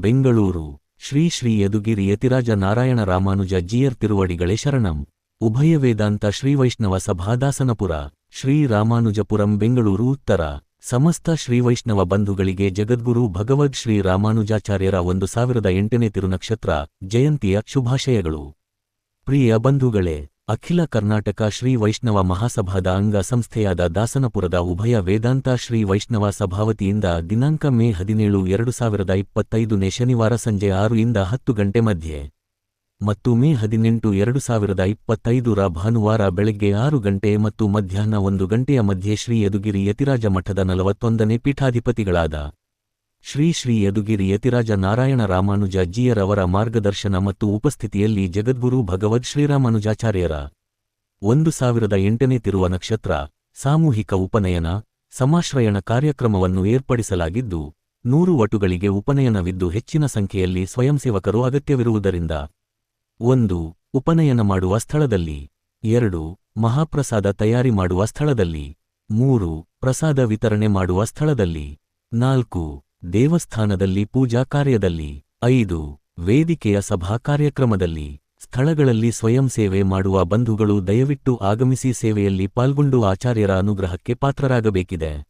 ಬೆಂಗಳೂರು, ಶ್ರೀ ಶ್ರೀ ಯದುಗಿರಿ ಯತಿರಾಜ ನಾರಾಯಣ ರಾಮಾನುಜ ಜಿಯರ್ ತಿರುವಡಿಗಳೇ ಶರಣಂ. ಉಭಯ ವೇದಾಂತ ಶ್ರೀ ವೈಷ್ಣವ ಸಭಾದಾಸನಪುರ, ಶ್ರೀ ರಾಮಾನುಜಪುರಂ ಬೆಂಗಳೂರು ಉತ್ತರ. ಸಮಸ್ತ ಶ್ರೀ ವೈಷ್ಣವ ಬಂಧುಗಳಿಗೆ ಜಗದ್ಗುರು ಭಗವದ್ ಶ್ರೀ ರಾಮಾನುಜಾಚಾರ್ಯರ ಒಂದು ಸಾವಿರದ ಎಂಟನೇ ತಿರುನಕ್ಷತ್ರ, ಜಯಂತಿಯ ಶುಭಾಶಯಗಳು. ಪ್ರಿಯ ಬಂಧುಗಳೇ ಅಖಿಲ ಕರ್ನಾಟಕ ಶ್ರೀ ವೈಷ್ಣವ ಮಹಾಸಭಾದ ಅಂಗ ಸಂಸ್ಥೆಯಾದ ದಾಸನಪುರದ ಉಭಯ ವೇದಾಂತ ಶ್ರೀ ವೈಷ್ಣವ ಸಭಾವತಿಯಿಂದ ದಿನಾಂಕ ಮೇ ಹದಿನೇಳು ಎರಡು ಸಾವಿರದ ಇಪ್ಪತ್ತೈದನೇ ಶನಿವಾರ ಸಂಜೆ ಆರು ಇಂದ ಹತ್ತು ಗಂಟೆ ಮಧ್ಯೆ ಮತ್ತು ಮೇ ಹದಿನೆಂಟು ಎರಡು ಸಾವಿರದ ಇಪ್ಪತ್ತೈದರ ಭಾನುವಾರ ಬೆಳಗ್ಗೆ ಆರು ಗಂಟೆ ಮತ್ತು ಮಧ್ಯಾಹ್ನ ಒಂದು ಗಂಟೆಯ ಮಧ್ಯೆ ಶ್ರೀ ಯದುಗಿರಿ ಯತಿರಾಜ ಮಠದ ನಲವತ್ತೊಂದನೇ ಪೀಠಾಧಿಪತಿಗಳಾದ ಶ್ರೀ ಶ್ರೀ ಯದುಗಿರಿ ಯತಿರಾಜ ನಾರಾಯಣ ರಾಮಾನುಜ ಮಾರ್ಗದರ್ಶನ ಮತ್ತು ಉಪಸ್ಥಿತಿಯಲ್ಲಿ ಜಗದ್ಗುರು ಭಗವದ್ ಶ್ರೀರಾಮಾನುಜಾಚಾರ್ಯರ ಒಂದು ಸಾವಿರದ ಎಂಟನೇ ತಿರುವ ನಕ್ಷತ್ರ, ಸಾಮೂಹಿಕ ಉಪನಯನ, ಸಮಾಶ್ರಯಣ ಕಾರ್ಯಕ್ರಮವನ್ನು ಏರ್ಪಡಿಸಲಾಗಿದ್ದು, ನೂರು ವಟುಗಳಿಗೆ ಉಪನಯನವಿದ್ದು ಹೆಚ್ಚಿನ ಸಂಖ್ಯೆಯಲ್ಲಿ ಸ್ವಯಂಸೇವಕರು ಅಗತ್ಯವಿರುವುದರಿಂದ. ಒಂದು, ಉಪನಯನ ಮಾಡುವ ಸ್ಥಳದಲ್ಲಿ. ಎರಡು, ಮಹಾಪ್ರಸಾದ ತಯಾರಿ ಮಾಡುವ ಸ್ಥಳದಲ್ಲಿ. ಮೂರು, ಪ್ರಸಾದ ವಿತರಣೆ ಮಾಡುವ ಸ್ಥಳದಲ್ಲಿ. ನಾಲ್ಕು ದೇವಸ್ಥಾನದಲ್ಲಿ ಪೂಜಾ ಕಾರ್ಯದಲ್ಲಿ. ಐದು. ವೇದಿಕೆಯ ಸಭಾ ಕಾರ್ಯಕ್ರಮದಲ್ಲಿ ಸ್ಥಳಗಳಲ್ಲಿ ಸ್ವಯಂ ಸೇವೆ ಮಾಡುವ ಬಂಧುಗಳು ದಯವಿಟ್ಟು ಆಗಮಿಸಿ ಸೇವೆಯಲ್ಲಿ ಪಾಲ್ಗೊಂಡು ಆಚಾರ್ಯರ ಅನುಗ್ರಹಕ್ಕೆ ಪಾತ್ರರಾಗಬೇಕಿದೆ.